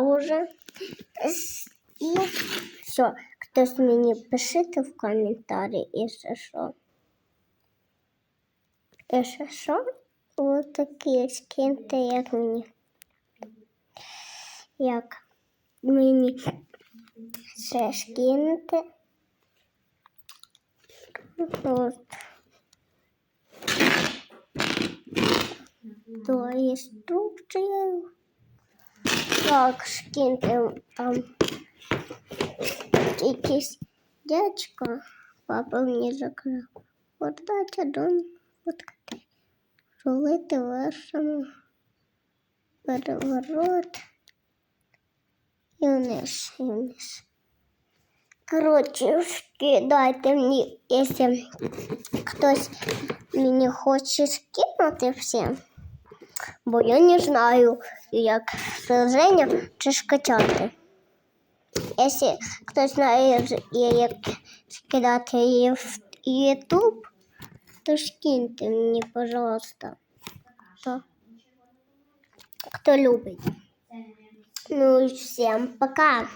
уже. І все, хтось мені пишите в коментарі і ще що. І ще що? Ось такі скиньте, як мені. Як мені ще скинете. От. То інструкцію. Так, скиньте там якийсь дядько. Папа мені закрив. Передача дон фоткати. Рулити вашому переворот. І вниз, і вниз. Коротше, скидайте мені, якщо хтось мені хоче скинути всім. Бо я не знаю, як приложення чи скачати. Якщо хтось знає, як скидати її в YouTube, то скиньте мені, пожалуйста. Хто, хто любить. Ну і всім пока.